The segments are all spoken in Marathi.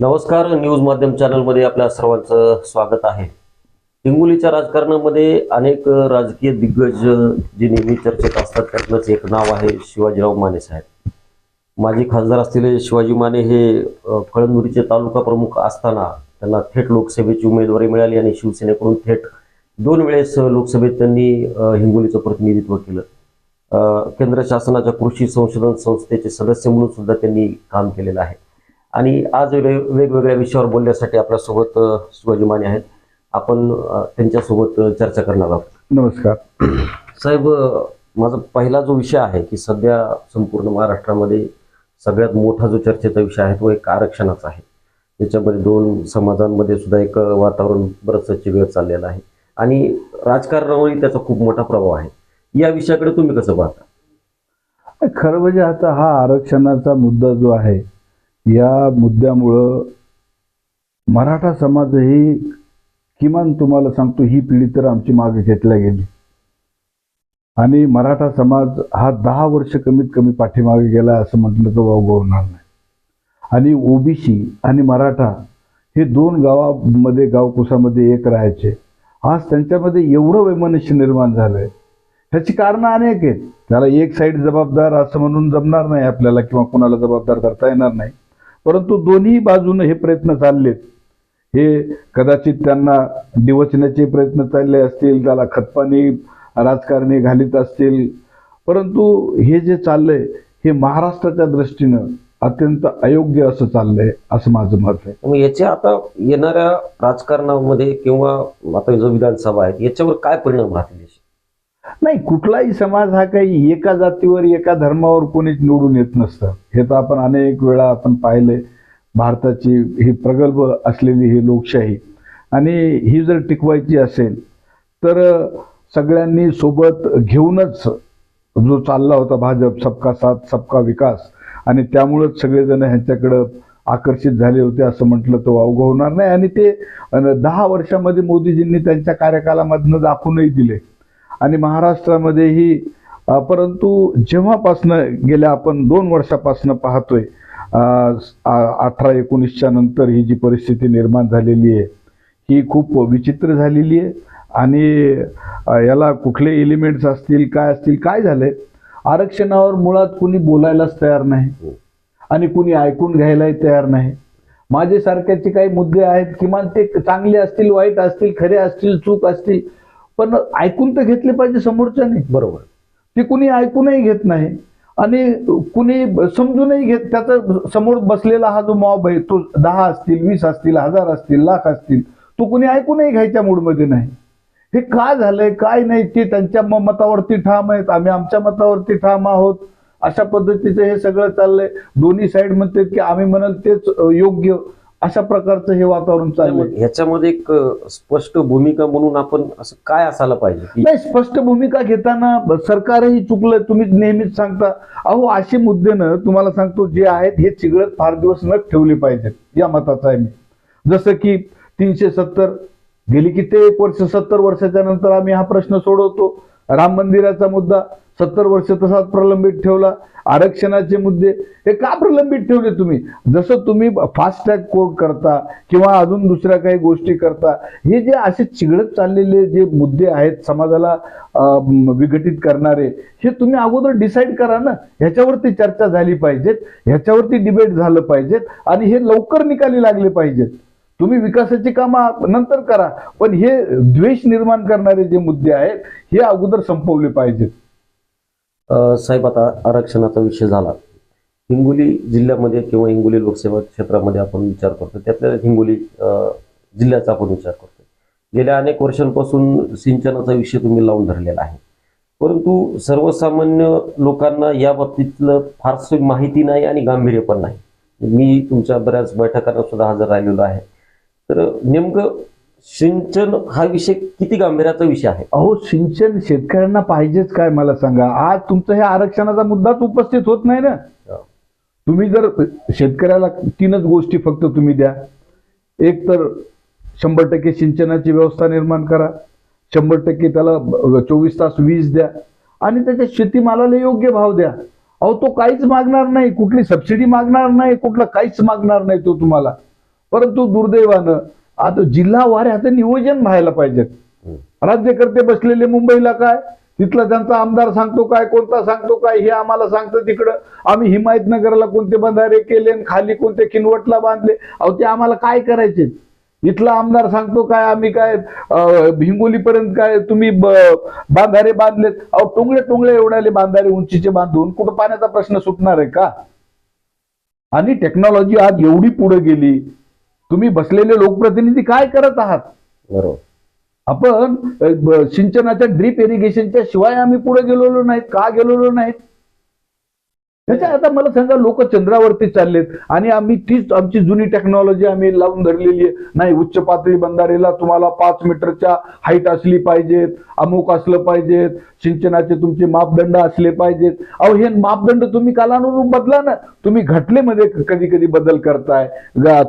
नमस्कार न्यूज माध्यम चॅनलमध्ये आपल्या सर्वांचं स्वागत आहे. हिंगोलीच्या राजकारणामध्ये अनेक राजकीय दिग्गज जे नेहमी चर्चेत असतात त्यातलंच एक नाव आहे शिवाजीराव माने साहेब. माजी खासदार असलेले शिवाजी माने हे कळमनुरीचे तालुका प्रमुख असताना त्यांना थेट लोकसभेची उमेदवारी मिळाली आणि शिवसेनेकडून थेट दोन वेळेस लोकसभेत त्यांनी हिंगोलीचं प्रतिनिधित्व केलं. केंद्र शासनाच्या कृषी संशोधन संस्थेचे सदस्य म्हणून सुद्धा त्यांनी काम केलेलं आहे. आणि आज वेगवेगळ्या विषयावर बोलण्यासाठी आपल्यासोबत शिवाजी माने आहेत. आपण त्यांच्यासोबत चर्चा करणार आहोत. नमस्कार. साहेब माझा पहिला जो विषय आहे की सध्या संपूर्ण महाराष्ट्रामध्ये सगळ्यात मोठा जो चर्चेचा विषय आहे तो एक आरक्षणाचा आहे. त्याच्यामध्ये दोन समाजांमध्ये सुद्धा एक वातावरण बरंचसं चिघळत चाललेलं आहे. आणि राजकारणावरही त्याचा खूप मोठा प्रभाव आहे. या विषयाकडे तुम्ही कसं पाहता? खरं म्हणजे आता हा आरक्षणाचा मुद्दा जो आहे या मुद्द्यामुळं मराठा समाजही किमान तुम्हाला सांगतो ही पिढी तर आमची मागे घेतल्या गेली. आणि मराठा समाज हा दहा वर्ष कमीत कमी पाठीमागे गेला असं म्हटलं तर वाव होणार नाही. आणि ओबीसी आणि मराठा हे दोन गावामध्ये गावकुसामध्ये एक राहायचे. आज त्यांच्यामध्ये एवढं वैमनस्य निर्माण झालंय. ह्याची कारणं अनेक आहेत. त्याला एक साईड जबाबदार असं म्हणून जमणार नाही आपल्याला किंवा कुणाला जबाबदार धरता येणार नाही. परंतु दोन्ही बाजूनं हे प्रयत्न चाललेत. हे कदाचित त्यांना डिवचण्याचे प्रयत्न चालले असतील त्याला खतपाणी राजकारणी घालीत असतील. परंतु हे जे चाललंय हे महाराष्ट्राच्या दृष्टीनं अत्यंत अयोग्य असं चाललंय असं माझं मत आहे. मग याचे आता येणाऱ्या राजकारणामध्ये किंवा आता जो विधानसभा आहे याच्यावर काय परिणाम राहतील? नाही कुठलाही समाज हा काही एका जातीवर एका धर्मावर कोणीच निवडून येत नसतं. हे तर आपण अनेक वेळा आपण पाहिले भारताची ही प्रगल्भ असलेली ही लोकशाही. आणि ही जर टिकवायची असेल तर सगळ्यांनी सोबत घेऊनच जो चालला होता भाजप सबका साथ सबका विकास आणि त्यामुळंच सगळेजण ह्यांच्याकडं आकर्षित झाले होते असं म्हटलं तर वावगं होणार नाही. आणि ते दहा वर्षामध्ये मोदीजींनी त्यांच्या कार्यकालामधनं दाखवूनही दिले. आणि महाराष्ट्रामध्येही परंतु जेव्हापासनं गेल्या आपण दोन वर्षापासनं पाहतोय अठरा एकोणीसच्या नंतर ही जी परिस्थिती निर्माण झालेली आहे ही खूप विचित्र झालेली आहे. आणि याला कुठले एलिमेंट्स असतील काय असतील काय झालंय आरक्षणावर मुळात कुणी बोलायलाच तयार नाही. आणि कुणी ऐकून घ्यायलाही तयार नाही. माझे सारख्याचे काही मुद्दे आहेत किमान ते चांगले असतील वाईट असतील खरे असतील चूक असतील पण ऐकून तर घेतले पाहिजे समोरच्याने. बरोबर. ते कुणी ऐकूनही घेत नाही आणि कुणी समजूनही घेत त्याचा समोर बसलेला हा जो मॉब आहे तो दहा असतील वीस असतील हजार असतील लाख असतील तो कुणी ऐकूनही घ्यायच्या मूडमध्ये नाही. हे का झालंय काय नाही ते त्यांच्या म- मतावरती ठाम आहेत. आम्ही आमच्या मतावरती ठाम आहोत. अशा पद्धतीचं हे सगळं चाललंय. दोन्ही साईड म्हणतात की आम्ही म्हणाल तेच योग्य अशा प्रकारचं हे वातावरण चाललंय त्यामुळे ह्याच्यामध्ये एक स्पष्ट भूमिका म्हणून आपण असं काय असायला पाहिजे? नाही स्पष्ट भूमिका घेताना सरकारही चुकलं तुम्ही नेहमीच सांगता. अहो असे मुद्दे न तुम्हाला सांगतो जे आहेत हे चिघळत फार दिवस न ठेवले पाहिजेत या मताचा आहे मी. जसं की तीनशे सत्तर गेली कित्येक वर्ष सत्तर वर्षाच्या नंतर आम्ही हा प्रश्न सोडवतो. राम मंदिराचा मुद्दा सत्तर वर्ष तसाच प्रलंबित ठेवला. आरक्षणाचे मुद्दे हे का प्रलंबित ठेवले तुम्ही? जसं तुम्ही फास्ट ट्रॅक कोर्ट करता किंवा अजून दुसऱ्या काही गोष्टी करता हे जे असे चिघडत चाललेले जे मुद्दे आहेत समाजाला विघटित करणारे हे तुम्ही अगोदर डिसाईड करा ना. ह्याच्यावरती चर्चा झाली पाहिजेत ह्याच्यावरती डिबेट झालं पाहिजेत आणि हे लवकर निकाली लागले पाहिजेत. तुम्ही विकासाची कामं नंतर करा पण हे द्वेष निर्माण करणारे जे मुद्दे आहेत हे अगोदर संपवले पाहिजेत. साहेब आता आरक्षणाचा विषय झाला. हिंगोली जिल्ह्यामध्ये किंवा हिंगोली लोकसेवा क्षेत्रामध्ये आपण विचार करतो त्यातल्या हिंगोली जिल्ह्याचा आपण विचार करतो गेल्या अनेक वर्षांपासून सिंचनाचा विषय तुम्ही लावून धरलेला आहे. परंतु सर्वसामान्य लोकांना या बाबतीतलं फारसं माहिती नाही आणि गांभीर्य पण नाही. मी तुमच्या बऱ्याच बैठकांना सुद्धा हजर राहिलेलो आहे. तर नेमकं सिंचन हा विषय किती गांभीर्याचा विषय आहे? अहो सिंचन शेतकऱ्यांना पाहिजेच काय मला सांगा. आज तुमचा हे आरक्षणाचा मुद्दाच उपस्थित होत नाही ना. तुम्ही जर शेतकऱ्याला तीनच गोष्टी फक्त तुम्ही द्या. एक तर शंभर टक्के सिंचनाची व्यवस्था निर्माण करा. शंभर टक्के त्याला चोवीस तास वीज द्या. आणि त्याच्या शेतीमालाला योग्य भाव द्या. अहो तो काहीच मागणार नाही. कुठली सबसिडी मागणार नाही. कुठलं काहीच मागणार नाही तो तुम्हाला. परंतु दुर्दैवानं आता जिल्हा वाऱ्याचं नियोजन व्हायला पाहिजेत हम्म. राज्यकर्ते बसलेले मुंबईला काय? तिथला त्यांचा आमदार सांगतो काय कोणता सांगतो काय हे आम्हाला सांगतं तिकडं. आम्ही हिमायतनगरला कोणते बंधारे केले आणि खाली कोणते किनवटला बांधले? अहो ते आम्हाला काय करायचे? इथला आमदार सांगतो काय आम्ही काय हिंगोली पर्यंत काय तुम्ही बांधारे बांधलेत? अहो टोंगळे टोंगळे एवढाले बांधारे उंचीचे बांधून कुठं पाण्याचा प्रश्न सुटणार आहे का? आणि टेक्नॉलॉजी आज एवढी पुढे गेली. तुम्ही बसलेले लोकप्रतिनिधी काय करत आहात? बरोबर. आपण सिंचनाच्या ड्रीप इरिगेशनच्या शिवाय आम्ही पुढे गेलेलो नाहीत का गेलेलो नाहीत? त्याच्या आता मला सांगा लोक चंद्रावरती चाललेत आणि आम्ही तीच आमची जुनी टेक्नॉलॉजी आम्ही लावून धरलेली आहे. नाही उच्च पातळी बंधारेला तुम्हाला पाच मीटरच्या हाईट असली पाहिजेत अमुक असलं पाहिजेत सिंचनाचे तुमचे मापदंड असले पाहिजेत. अहो हे मापदंड तुम्ही कालानुरूप बदला ना. तुम्ही घटलेमध्ये कधी कधी बदल करताय.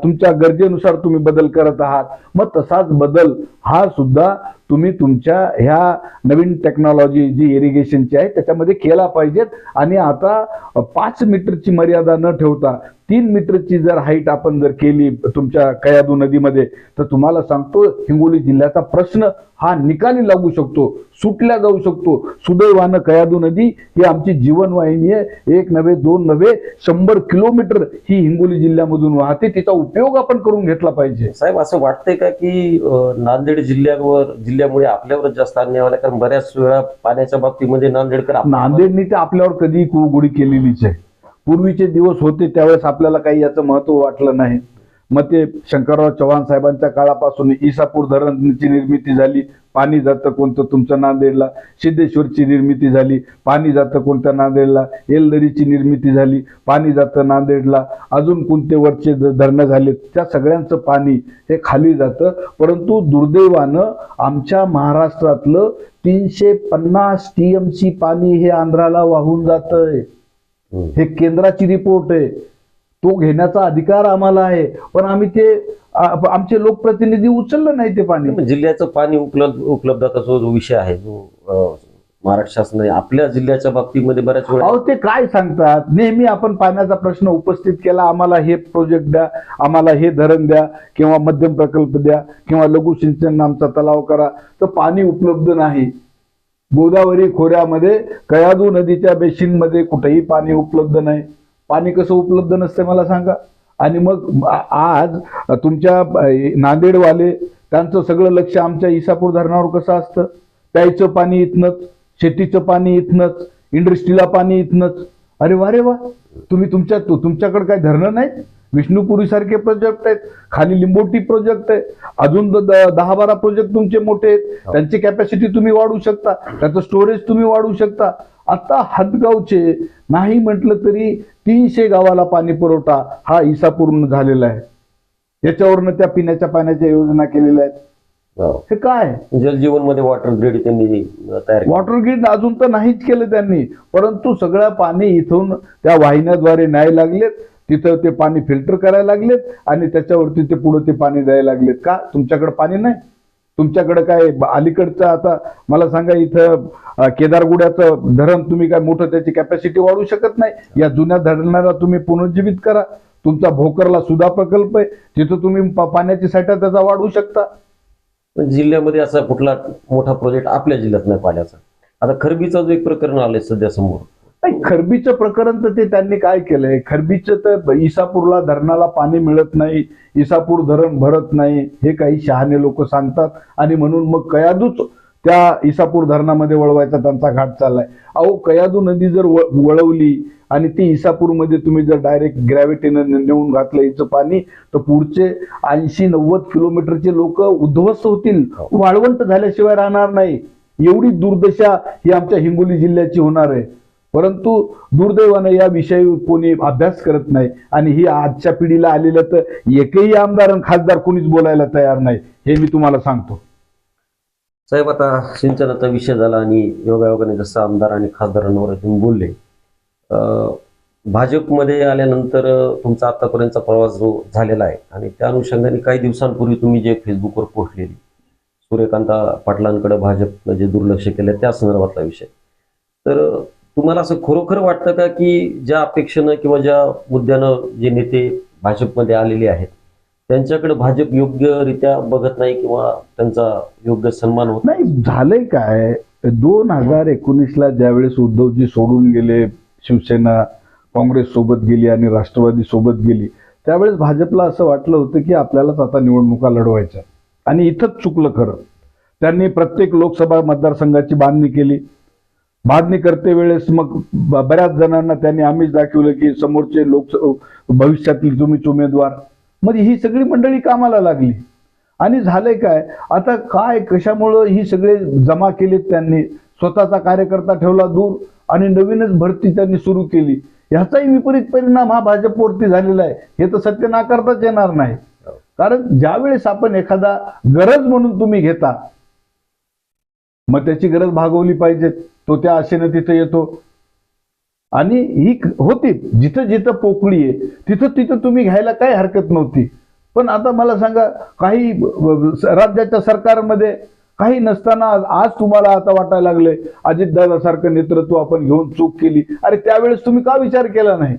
तुमच्या गरजेनुसार तुम्ही बदल करत आहात. मग तसाच बदल हा सुद्धा तुम्ही तुमच्या ह्या नवीन टेक्नॉलॉजी जी इरिगेशनची आहे त्याच्यामध्ये केला पाहिजेत. आणि आता पाच मीटरची मर्यादा न ठेवता तीन मीटरची जर हाईट आपण जर केली तुमच्या कयादू नदीमध्ये तर तुम्हाला सांगतो हिंगोली जिल्ह्याचा प्रश्न हा निकाली लागू शकतो सुटल्या जाऊ शकतो. सुदैवानं कयादू नदी ही आमची जीवनवाहिनी आहे. एक नव्हे दोन नव्हे शंभर किलोमीटर ही हिंगोली जिल्ह्यामधून वाहते. तिचा उपयोग आपण करून घेतला पाहिजे. साहेब असं वाटतंय का की नांदेड जिल्ह्यावर जिल्ह्यामुळे आपल्यावरच जास्त अन्याय झाला कारण बऱ्याच वेळा पाण्याच्या बाबतीमध्ये नांदेडकर नांदेडनी ते आपल्यावर कधी कुरगुडी केलेलीच आहे. पूर्वीचे दिवस होते त्यावेळेस आपल्याला काही याचं महत्त्व वाटलं नाही. मग ते शंकरराव चव्हाण साहेबांच्या काळापासून इसापूर धरणची निर्मिती झाली पाणी जातं कोणतं तुमच्या नांदेडला. सिद्धेश्वरची निर्मिती झाली पाणी जातं कोणत्या नांदेडला. एलदरीची निर्मिती झाली पाणी जातं नांदेडला. अजून कोणते वरचे धरणं झाले त्या सगळ्यांचं पाणी हे खाली जातं. परंतु दुर्दैवानं आमच्या महाराष्ट्रातलं तीनशे पन्नास टीएमसी पाणी हे आंध्राला वाहून जातं हे केंद्राची रिपोर्ट आहे. तो घेण्याचा अधिकार आम्हाला आहे. पण आम्ही ते आमचे लोकप्रतिनिधी उचललं नाही ते पाणी. जिल्ह्याचं पाणी उपलब्ध उपलब्धताचा जो विषय आहे जो महाराष्ट्र शासनाने आपल्या जिल्ह्याच्या बाबतीमध्ये बऱ्याच वेळा अहो ते काय सांगतात? नेहमी आपण पाण्याचा प्रश्न उपस्थित केला. आम्हाला हे प्रोजेक्ट द्या. आम्हाला हे धरण द्या. किंवा मध्यम प्रकल्प द्या. किंवा लघु सिंचन आमचा तलाव करा. तर पाणी उपलब्ध नाही. गोदावरी खोऱ्यामध्ये कयादू नदीच्या बेसिनमध्ये कुठेही पाणी उपलब्ध नाही. पाणी कसं उपलब्ध नसते मला सांगा. आणि मग आज तुमच्या नांदेडवाले त्यांचं सगळं लक्ष आमच्या इसापूर धरणावर कसं असतं? प्यायचं पाणी इथनंच शेतीचं पाणी इथनंच इंडस्ट्रीला पाणी इथनंच. अरे वा रे वा. तुम्ही तुमच्या तुमच्याकडे काही धरणं नाहीत? विष्णुपुरी सारखे प्रोजेक्ट आहेत. खाली लिंबोटी प्रोजेक्ट आहे. अजून दहा बारा प्रोजेक्ट तुमचे मोठे आहेत. त्यांची कॅपॅसिटी तुम्ही वाढवू शकता. त्याचं स्टोरेज तुम्ही वाढवू शकता. आता हदगावचे नाही म्हटलं तरी तीनशे गावाला पाणी पुरवठा हा इसापूर्ण झालेला आहे. याच्यावरनं त्या पिण्याच्या पाण्याच्या योजना केलेल्या आहेत. हो. हे काय? जलजीवनमध्ये वॉटर ग्रेड त्यांनी तयार. वॉटर ग्रीड अजून तर नाहीच केलं त्यांनी. परंतु सगळं पाणी इथून त्या वाहिन्याद्वारे न्यायला लागलेत. तिथं ते पाणी फिल्टर करायला लागलेत आणि त्याच्यावरती ते पुढे ते पाणी द्यायला लागलेत. का? तुमच्याकडे पाणी नाही. तुमच्याकडे काय अलीकडचं आता मला सांगा इथं केदारगुड्याचं धरण तुम्ही काय मोठं त्याची कॅपॅसिटी वाढवू शकत नाही. या जुन्या धरणाला तुम्ही पुनर्जीवित करा. तुमचा भोकरला सुद्धा प्रकल्प आहे. तिथं तुम्ही पाण्याची साठा त्याचा वाढवू शकता. पण जिल्ह्यामध्ये असा कुठला मोठा प्रोजेक्ट आपल्या जिल्ह्यात नाही पाण्याचा. आता खरबीचा जो एक प्रकरण आलंय सध्या समोर नाही खरबीचं प्रकरण तर ते त्यांनी काय केलंय? खरबीचं तर इसापूरला धरणाला पाणी मिळत नाही इसापूर धरण भरत नाही हे काही शहाणे लोक सांगतात. आणि म्हणून मग कयादूच त्या इसापूर धरणामध्ये वळवायचा त्यांचा घाट चाललाय. अहो कयादू नदी जर वळवली आणि ती इसापूरमध्ये तुम्ही जर डायरेक्ट ग्रॅव्हिटीनं नेऊन घातलं हिचं पाणी तर पुढचे ऐंशी नव्वद किलोमीटरचे लोक उद्ध्वस्त होतील. वाळवंट झाल्याशिवाय राहणार नाही. एवढी दुर्दशा ही आमच्या हिंगोली जिल्ह्याची होणार आहे. परंतु दुर्दैवानं या विषयी कोणी अभ्यास करत नाही आणि ही आजच्या पिढीला आलेलं तर एकही आमदार आणि खासदार कोणीच बोलायला तयार नाही हे मी तुम्हाला सांगतो. साहेब आता सिंचनाचा विषय झाला आणि योगायोगाने जसं आमदार आणि खासदारांवर तुम्ही बोलले अं, भाजपमध्ये आल्यानंतर तुमचा आतापर्यंतचा प्रवास जो झालेला आहे आणि त्या अनुषंगाने काही दिवसांपूर्वी तुम्ही जे फेसबुकवर पोस्ट सूर्यकांता पाटलांकडे भाजपनं जे दुर्लक्ष केलं त्या संदर्भातला विषय. तर तुम्हाला असं खरोखर वाटतं का की ज्या अपेक्षेनं किंवा ज्या मुद्द्यानं जे नेते भाजपमध्ये आलेले आहेत त्यांच्याकडे भाजप योग्यरित्या बघत नाही किंवा त्यांचा योग्य सन्मान होत नाही? झालंय काय? दोन हजार एकोणीसला ज्यावेळेस उद्धवजी सोडून गेले शिवसेना काँग्रेस सोबत गेली आणि राष्ट्रवादी सोबत गेली त्यावेळेस भाजपला असं वाटलं होतं की आपल्यालाच आता निवडणुका लढवायच्या आणि इथंच चुकलं खरं. त्यांनी प्रत्येक लोकसभा मतदारसंघाची बांधणी केली. मागणी करते वेळेस मग बऱ्याच जणांना त्यांनी आम्हीच दाखवलं की समोरचे लोक भविष्यातील तुम्हीच उमेदवार. मग ही सगळी मंडळी कामाला लागली. आणि झालंय काय? आता काय कशामुळं ही सगळे जमा केलेत त्यांनी? स्वतःचा कार्यकर्ता ठेवला दूर आणि नवीनच भरती त्यांनी सुरू केली. ह्याचाही विपरीत परिणाम हा भाजपवरती झालेला आहे. हे तर सत्य नाकारताच येणार नाही. कारण ज्यावेळेस आपण एखादा गरज म्हणून तुम्ही घेता मग त्याची गरज भागवली पाहिजे. तो त्या आशेनं तिथं येतो. आणि ही होती. जिथं जिथं पोकळी आहे तिथं तिथं तुम्ही घ्यायला काही हरकत नव्हती. पण आता मला सांगा काही राज्याच्या सरकारमध्ये काही नसताना आज तुम्हाला आता वाटायला लागलंय अजितदादासारखं नेतृत्व आपण घेऊन चूक केली. अरे त्यावेळेस तुम्ही का विचार केला नाही?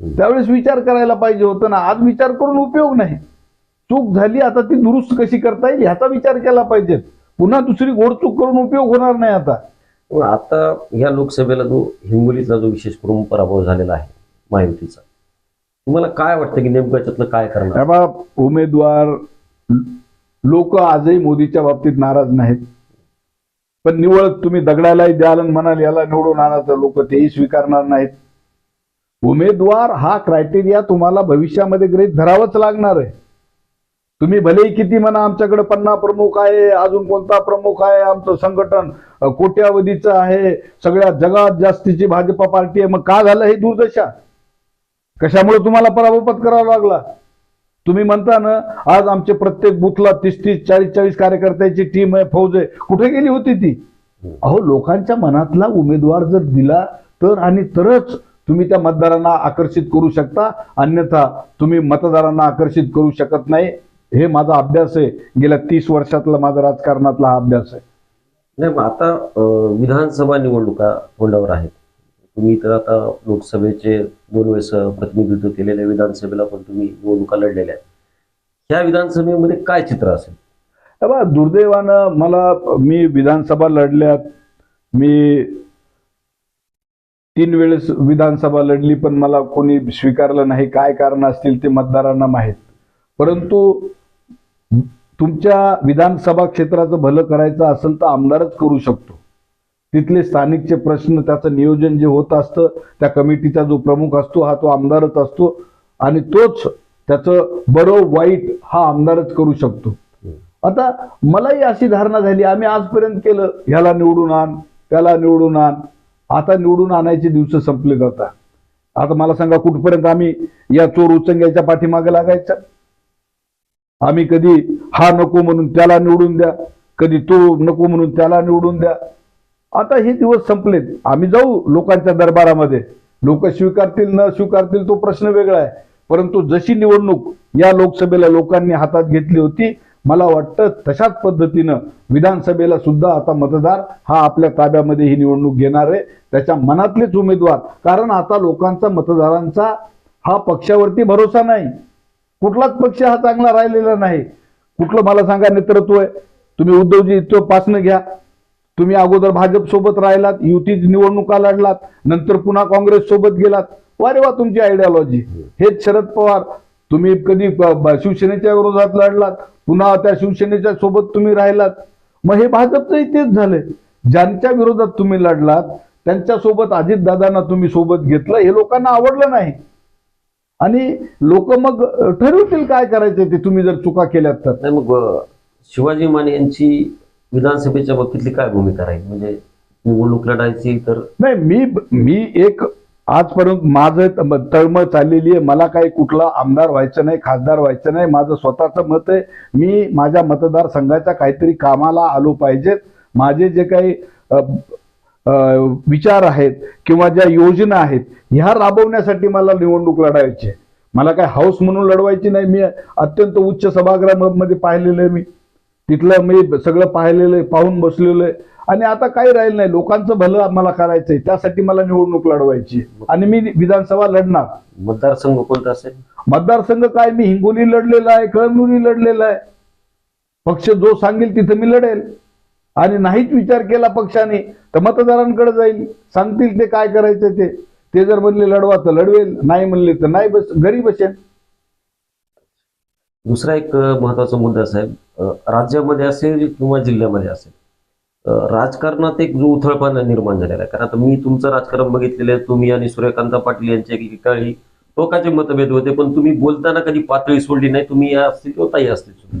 त्यावेळेस विचार करायला पाहिजे होतं ना. आज विचार करून उपयोग नाही. चूक झाली आता ती दुरुस्त कशी करता येईल ह्याचा विचार केला पाहिजे. पुन्हा दुसरी घोडचूक करून उपयोग होणार नाही आता. पण आता ह्या लोकसभेला जो हिंगोलीतला जो विशेष करून पराभव झालेला आहे महायुतीचा तुम्हाला काय वाटतं की नेमकं याच्यातलं काय करणार? तेव्हा उमेदवार लोक आजही मोदीच्या बाबतीत नाराज नाहीत. पण निवळ तुम्ही दगडालाही द्याल म्हणाल याला निवडून आणा तर लोक तेही स्वीकारणार नाहीत. उमेदवार हा क्रायटेरिया तुम्हाला भविष्यामध्ये गृहीत धरावंच लागणार आहे. तुम्ही भलेही किती म्हणा आमच्याकडे पन्ना प्रमुख आहे अजून कोणता प्रमुख आहे आमचं संघटन कोट्यावधीचं आहे सगळ्या जगात जास्तीची भाजपा पार्टी आहे मग का झालं हे दुर्दशा? कशामुळे तुम्हाला पराभव करावा लागला? तुम्ही म्हणता ना आज आमचे प्रत्येक बुथला तीस तीस चाळीस चाळीस कार्यकर्त्याची टीम आहे फौज आहे. कुठे गेली होती ती? अहो लोकांच्या मनातला उमेदवार जर दिला तर आणि तरच तुम्ही त्या मतदारांना आकर्षित करू शकता अन्यथा तुम्ही मतदारांना आकर्षित करू शकत नाही. हे माझा अभ्यास आहे. गेल्या तीस वर्षातला माझा राजकारणातला हा अभ्यास आहे. नाही मग आता अं, विधानसभा निवडणुका तोंडावर आहेत. तुम्ही तर आता लोकसभेचे दोन वेळेस प्रतिनिधित्व केलेल्या विधानसभेला पण तुम्ही निवडणुका लढलेल्या आहेत. ह्या विधानसभेमध्ये काय चित्र असेल? तेव्हा दुर्दैवानं मला मी विधानसभा लढल्यात मी तीन वेळेस विधानसभा लढली पण मला कोणी स्वीकारलं नाही. काय कारण असतील ते मतदारांना माहीत. परंतु तुमच्या विधानसभा क्षेत्राचं भलं करायचं असेल तर आमदारच करू शकतो. तिथले स्थानिकचे प्रश्न त्याचं नियोजन जे होत असतं त्या कमिटीचा जो प्रमुख असतो हा तो आमदारच असतो आणि तोच त्याचं बरं वाईट हा आमदारच करू शकतो. आता मलाही अशी धारणा झाली आम्ही आजपर्यंत केलं ह्याला निवडून आण त्याला निवडून आण आता निवडून आणायचे दिवस संपले जातात. आता मला सांगा कुठपर्यंत आम्ही या चोर उचंग्याच्या पाठीमागे लागायचा? आम्ही कधी हा नको म्हणून त्याला निवडून द्या कधी तो नको म्हणून त्याला निवडून द्या. आता हे दिवस संपलेत. आम्ही जाऊ लोकांच्या दरबारामध्ये. लोक स्वीकारतील न स्वीकारतील तो प्रश्न वेगळा आहे. परंतु जशी निवडणूक या लोकसभेला लोकांनी हातात घेतली होती मला वाटतं तशाच पद्धतीनं विधानसभेला सुद्धा आता मतदार हा आपल्या ताब्यामध्ये ही निवडणूक घेणार आहे. त्याच्या मनातलेच उमेदवार. कारण आता लोकांचा मतदारांचा हा पक्षावरती भरोसा नाही. कुठलाच पक्ष हा चांगला राहिलेला नाही. कुठलं मला सांगा नेतृत्व आहे. तुम्ही उद्धवजी इथं पासनं घ्या. तुम्ही अगोदर भाजप सोबत राहिलात युती निवडणुका लढलात नंतर पुन्हा काँग्रेस सोबत गेलात. वारे वा तुमची आयडियालॉजी हेच शरद पवार. तुम्ही कधी शिवसेनेच्या विरोधात लढलात पुन्हा त्या शिवसेनेच्या सोबत तुम्ही राहिलात. मग हे भाजपचंही तेच झालंय. ज्यांच्या विरोधात तुम्ही लढलात त्यांच्यासोबत अजितदादांना तुम्ही सोबत घेतलं हे लोकांना आवडलं नाही. आणि लोक मग ठरवतील काय करायचं ते तुम्ही जर चुका केल्यात तर. नाही मग शिवाजी माने यांची विधानसभेच्या बाबतीतली काय भूमिका राहील? म्हणजे निवडणूक लढायची तर नाही मी मी एक आजपर्यंत माझं तळमळ चाललेली आहे. मला काही कुठला आमदार व्हायचं नाही खासदार व्हायचं नाही. माझं स्वतःचं मत आहे. मी माझ्या मतदारसंघाच्या काहीतरी कामाला आलो पाहिजेत. माझे जे काही विचार आहेत किंवा ज्या योजना आहेत ह्या राबवण्यासाठी मला निवडणूक लढायची आहे. मला काय हाऊस म्हणून लढवायची नाही. मी अत्यंत उच्च सभागृहामध्ये पाहिलेलं आहे मी. तिथलं मी सगळं पाहिलेलं आहे पाहून बसलेलं आहे. आणि आता काही राहिलं नाही. लोकांचं भलं मला करायचंय. त्यासाठी मला निवडणूक लढवायची. आणि मी विधानसभा लढणार. मतदारसंघ कोणता असेल? मतदारसंघ काय? मी हिंगोली लढलेला आहे कळमनुरी लढलेला आहे. पक्ष जो सांगेल तिथं मी लढेल. आणि नाहीच विचार केला पक्षाने तर मतदारांकडे जाईल. सांगतील ते काय करायचं ते. ते जर म्हणले लढवा तर लढवेल नाही म्हणले तर नाही बस घरी बसेल दुसरा एक महत्त्वाचा मुद्दा साहेब राज्यामध्ये असेल किंवा जिल्ह्यामध्ये असेल राजकारणात एक जो उथळपणा निर्माण झालेला आहे. कारण आता मी तुमचं राजकारण बघितलेलं आहे तुम्ही आणि सूर्यकांत पाटील यांच्या एकेकाळी टोकाचे मतभेद होते पण तुम्ही बोलताना कधी पातळी सोडली नाही तुम्ही या असतील किंवा ताई असतील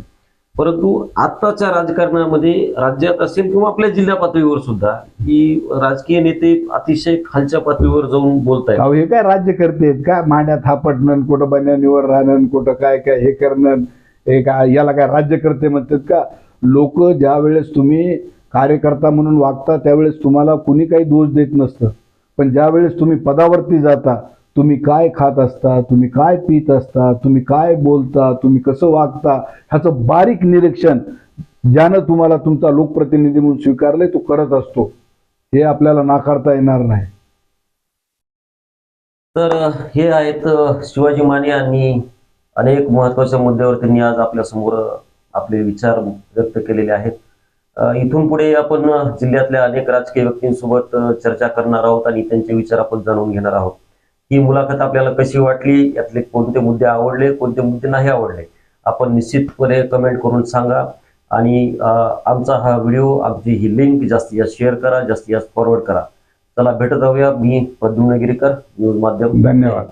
परंतु आत्ताच्या राजकारणामध्ये राज्यात असेल किंवा आपल्या जिल्हा पातळीवर सुद्धा की राजकीय नेते अतिशय खालच्या पातळीवर जाऊन बोलतायत. अहो हे काय राज्य करतेत? काय मांड्यात हापटणं कुठं बन्यानीवर राहणं कुठं काय काय हे करणं हे काय याला काय राज्य करते म्हणतात का? लोक ज्या वेळेस तुम्ही कार्यकर्ता म्हणून वागता त्यावेळेस तुम्हाला कुणी काही दोष देत नसतं. पण ज्या वेळेस तुम्ही पदावरती जाता तुम्ही काय खात असता तुम्ही काय पित असता तुम्ही काय बोलता तुम्ही कसं वागता ह्याचं बारीक निरीक्षण ज्यानं तुम्हाला तुमचा लोकप्रतिनिधी म्हणून स्वीकारलंय तो करत असतो. हे आपल्याला नाकारता येणार नाही. तर हे आहेत शिवाजी माने आणि अनेक महत्त्वाच्या मुद्द्यावर त्यांनी आज आपल्यासमोर आपले विचार व्यक्त केलेले आहेत. इथून पुढे आपण जिल्ह्यातल्या अनेक राजकीय व्यक्तींसोबत चर्चा करणार आहोत आणि त्यांचे विचार आपण जाणून घेणार आहोत. ही मुलाखत आपल्याला कशी वाटली? यातले कोणते मुद्दे आवडले कोणते मुद्दे नाही आवडले? आपण निश्चितपणे कमेंट करून सांगा. आणि आमचा हा व्हिडिओ आमची ही लिंक जास्तीत जास्त शेअर करा जास्तीत जास्त फॉरवर्ड करा. चला भेटत जाऊया मी पद्मनगिरीकर न्यूज माध्यम. धन्यवाद.